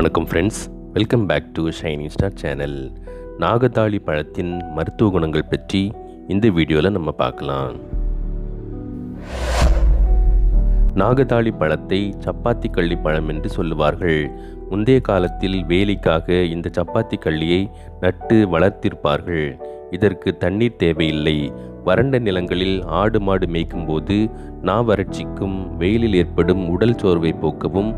வணக்கம் friends welcome back to shining star channel நாகதாளி பழத்தின் மருத்துவ குணங்கள் பற்றி இந்த வீடியோவில் நம்ம பார்க்கலாம். நாகதாளி பழத்தை சப்பாத்தி கள்ளி பழம் என்று சொல்லுவார்கள். முந்தைய காலத்தில் வேலிக்காக இந்த சப்பாத்தி கள்ளியை நட்டு வளர்த்திருப்பார்கள். இதற்கு தண்ணீர் தேவையில்லை. வறண்ட நிலங்களில் ஆடு மாடு மேய்க்கும் போது நாவறட்சிக்கும் வெயிலில் ஏற்படும் உடல் சோர்வை போக்கவும்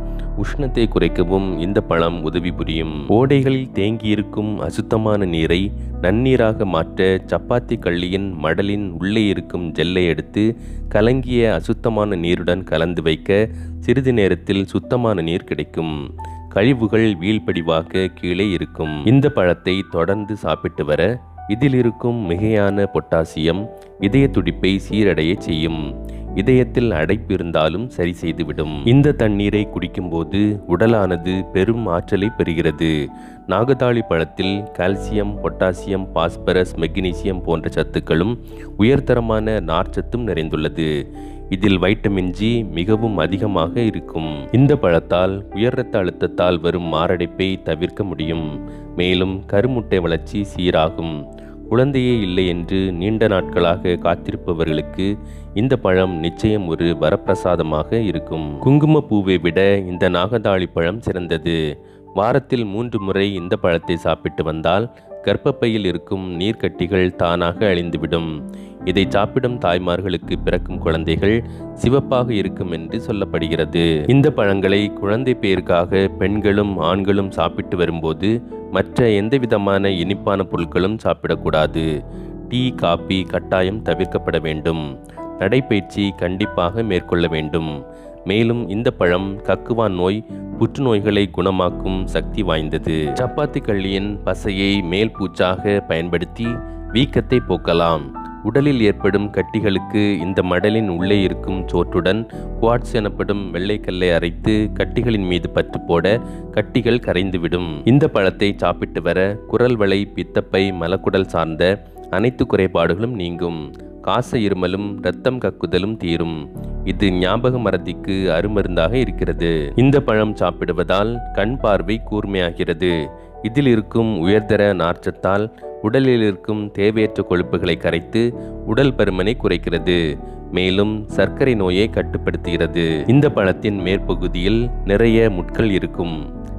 உஷ்ணத்தை குறைக்கவும் இந்த பழம் உதவி புரியும். ஓடைகளில் தேங்கியிருக்கும் அசுத்தமான நீரை நன்னீராக மாற்ற சப்பாத்தி கள்ளியின் மடலின் உள்ளே இருக்கும் ஜெல்லை எடுத்து கலங்கிய அசுத்தமான நீருடன் கலந்து வைக்க சிறிது நேரத்தில் சுத்தமான நீர் கிடைக்கும். கழிவுகள் வீழ்படிவாக கீழே இருக்கும். இந்த பழத்தை தொடர்ந்து சாப்பிட்டு வர இதில் இருக்கும் மிகையான பொட்டாசியம் இதய துடிப்பை சீரடைய செய்யும். இதயத்தில் அடைப்பு இருந்தாலும் சரி செய்துவிடும். இந்த தண்ணீரை குடிக்கும்போது உடலானது பெரும் ஆற்றலை பெறுகிறது. நாகதாளி பழத்தில் கால்சியம் பொட்டாசியம் பாஸ்பரஸ் மெக்னீசியம் போன்ற சத்துக்களும் உயர்தரமான நார்ச்சத்தும் நிறைந்துள்ளது. இதில் வைட்டமின் ஜி மிகவும் அதிகமாக இருக்கும். இந்த பழத்தால் உயர் இரத்த அழுத்தத்தால் வரும் மாரடைப்பை தவிர்க்க முடியும். மேலும் கருமுட்டை வளர்ச்சி சீராகும். குழந்தையே இல்லை என்று நீண்ட நாட்களாக காத்திருப்பவர்களுக்கு இந்த பழம் நிச்சயம் ஒரு வரப்பிரசாதமாக இருக்கும். குங்கும பூவை விட இந்த நாகதாளி பழம் சிறந்தது. வாரத்தில் மூன்று முறை இந்த பழத்தை சாப்பிட்டு வந்தால் கர்ப்பப்பையில் இருக்கும் நீர்க்கட்டிகள் தானாக அழிந்துவிடும். இதை சாப்பிடும் தாய்மார்களுக்கு பிறக்கும் குழந்தைகள் சிவப்பாக இருக்கும் என்று சொல்லப்படுகிறது. இந்த பழங்களை குழந்தை பேருக்காக பெண்களும் ஆண்களும் சாப்பிட்டு வரும்போது மற்ற எந்த விதமான இனிப்பான பொருட்களும் சாப்பிடக்கூடாது. டீ காபி கட்டாயம் தவிர்க்கப்பட வேண்டும். நடைப்பயிற்சி கண்டிப்பாக மேற்கொள்ள வேண்டும். மேலும் இந்த பழம் கக்குவான் நோய் புற்றுநோய்களை குணமாக்கும் சக்தி வாய்ந்தது. சப்பாத்தி கள்ளியின் பசையை மேல் பூச்சாக பயன்படுத்தி வீக்கத்தை போக்கலாம். உடலில் ஏற்படும் கட்டிகளுக்கு இந்த மடலின் உள்ளே இருக்கும் சோற்றுடன் குவாட்ஸ் எனப்படும் வெள்ளைக்கல்லை அரைத்து கட்டிகளின் மீது பற்று போட கட்டிகள் கரைந்துவிடும். இந்த பழத்தை சாப்பிட்டு வர குரல் வளை பித்தப்பை மலக்குடல் சார்ந்த அனைத்து குறைபாடுகளும் நீங்கும். காச இருமலும் இரத்தம் கக்குதலும் தீரும். இது ஞாபக மரத்திற்கு அருமருந்தாக இருக்கிறது. இந்த பழம் சாப்பிடுவதால் கண் பார்வை கூர்மையாகிறது. இதில் இருக்கும் உயர்தர நார்ச்சத்தால் உடலில் இருக்கும் தேவையற்ற கொழுப்புகளை கரைத்து உடல் பருமனை குறைக்கிறது. மேலும் சர்க்கரை நோயை கட்டுப்படுத்துகிறது. இந்த பழத்தின் மேற்பகுதியில் நிறைய முட்கள் இருக்கும்.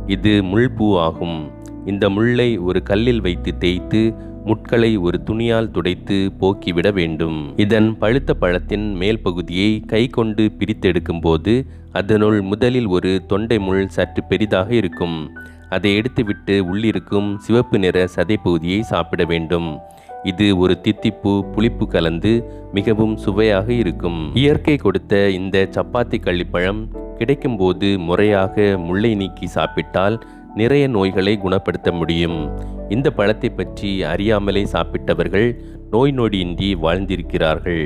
இது முள்பூ ஆகும். இந்த முள்ளை ஒரு கல்லில் வைத்து தேய்த்து முட்களை ஒரு துணியால் துடைத்து போக்கிவிட வேண்டும். இதன் பழுத்த பழத்தின் மேல் பகுதியை கை கொண்டு பிரித்தெடுக்கும் போது அதனுள் முதலில் ஒரு தொண்டை முள் சற்று பெரிதாக இருக்கும். அதை எடுத்துவிட்டு உள்ளிருக்கும் சிவப்பு நிற சதை பகுதியை சாப்பிட வேண்டும். இது ஒரு தித்திப்பு புளிப்பு கலந்து மிகவும் சுவையாக இருக்கும். இயற்கை கொடுத்த இந்த சப்பாத்தி கள்ளிப்பழம் கிடைக்கும்போது முறையாக முள்ளை நீக்கி சாப்பிட்டால் நிறைய நோய்களை குணப்படுத்த முடியும். இந்த பழத்தை பற்றி அறியாமலே சாப்பிட்டவர்கள் நோய் நொடியின்றி வாழ்ந்திருக்கிறார்கள்.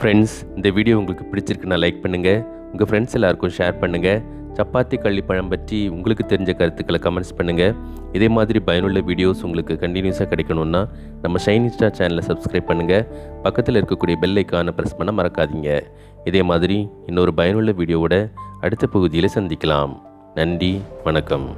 ஃப்ரெண்ட்ஸ் இந்த வீடியோ உங்களுக்கு பிடிச்சிருக்குன்னா லைக் பண்ணுங்கள் உங்கள் ஃப்ரெண்ட்ஸ் எல்லாருக்கும் ஷேர் பண்ணுங்கள் சப்பாத்தி கள்ளி பழம் பற்றி உங்களுக்கு தெரிஞ்ச கருத்துக்களை கமெண்ட்ஸ் பண்ணுங்கள் இதே மாதிரி பயனுள்ள வீடியோஸ் உங்களுக்கு கண்டினியூஸாக கிடைக்கணும்னா நம்ம சைனிஸ்டார் சேனலை சப்ஸ்கிரைப் பண்ணுங்கள் பக்கத்தில் இருக்கக்கூடிய பெல் ஐக்கானை ப்ரெஸ் பண்ண மறக்காதீங்க. இதே மாதிரி இன்னொரு பயனுள்ள வீடியோவோட அடுத்த பகுதியில் சந்திக்கலாம். நன்றி வணக்கம்.